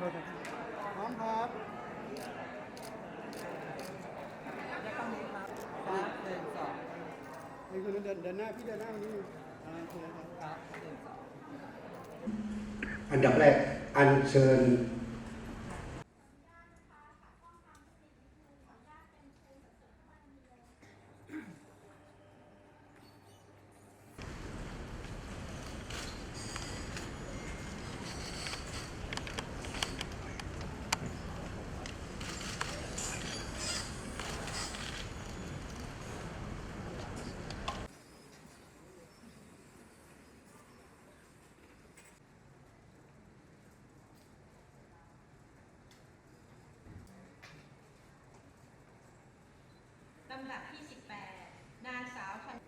โทษนะพร้อมครับแล้วก็มีครับครับหนึ่งสองนี่คือเดินเดินหน้าพี่เดินหน้ามานี่อ่าโอเคครับครับหนึ่งสองอันดับแรกอัญเชิญ ลำดับที่ 18 นางสาวธัน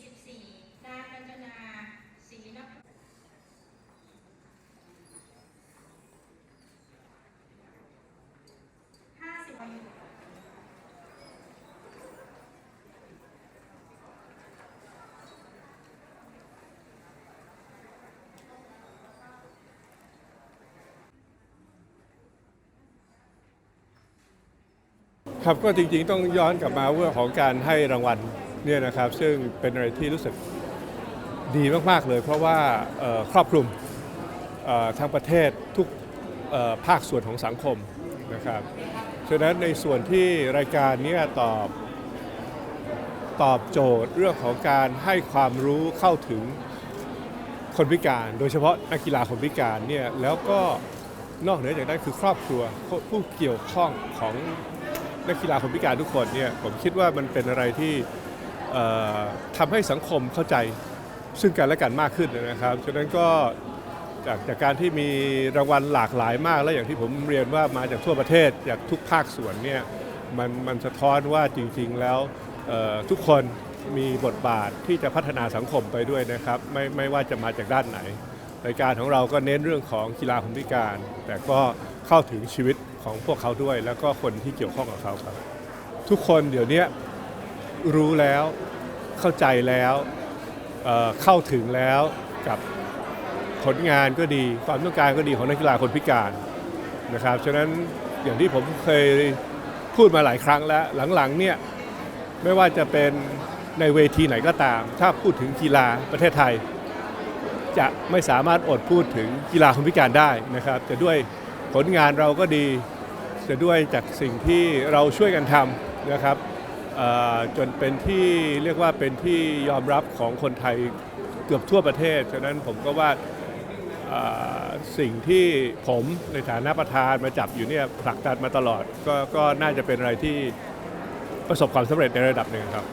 44 นางกัญจนาศรีนภห้าสิบวัน ครับก็จริงๆต้องย้อนกลับมาเรื่องของการให้รางวัลเนี่ยนะครับ ซึ่งเป็นอะไรที่รู้สึกดีมากๆเลย เพราะว่าครอบคลุมทั้งประเทศทุกภาคส่วนของสังคมนะครับฉะนั้นในส่วนที่รายการเนี้ตอบตอบโจทย์เรื่องของการให้ความรู้เข้าถึงคนพิการ โดยเฉพาะนักกีฬาคนพิการเนี่ยแล้วก็นอกเหนือจากนั้นคือครอบครัวผู้เกี่ยวข้องของ นักกีฬาคนพิการทุกคนเนี่ยผมคิดว่ามันเป็นอะไรที่เอ่อทำให้สังคมเข้าใจซึ่งกันและกันมากขึ้นนะครับ ฉะนั้นก็จากจากการที่มีรางวัลหลากหลายมาก และอย่างที่ผมเรียนว่ามาจากทั่วประเทศจากทุกภาคส่วนเนี่ยมันมันสะท้อนว่าจริง ๆ แล้วทุกคนมีบทบาทที่จะพัฒนาสังคมไปด้วยนะครับ ไม่ไม่ว่าจะมาจากด้านไหน รายการของเราก็เน้นเรื่องของกีฬาคนพิการ แต่ก็เข้าถึงชีวิตของพวกเขาด้วย แล้วก็คนที่เกี่ยวข้องกับเขาครับ ทุกคนเดี๋ยวนี้รู้แล้วเข้าใจแล้วเเข้าถึงแล้วกับผลงานก็ดีความต้องการก็ดีของนักกีฬาคนพิการนะครับฉะนั้นอย่างที่ผมเคยพูดมาหลายครั้งแล้วหลังๆเนี่ยไม่ว่าจะเป็นในเวทีไหนก็ตาม ถ้าพูดถึงกีฬาประเทศไทย จะไม่สามารถอดพูดถึงกีฬาคนพิการได้นะครับ จะด้วยผลงานเราก็ดี จะด้วยจากสิ่งที่เราช่วยกันทำนะครับจนเป็นที่เรียกว่าเป็นที่ยอมรับของคนไทยเกือบทั่วประเทศ ฉะนั้นผมก็ว่าสิ่งที่ผมในฐานะประธานมาจับอยู่เนี่ยผลักดันมาตลอดก็ก็น่าจะเป็นอะไรที่ประสบความสำเร็จในระดับหนึ่งครับ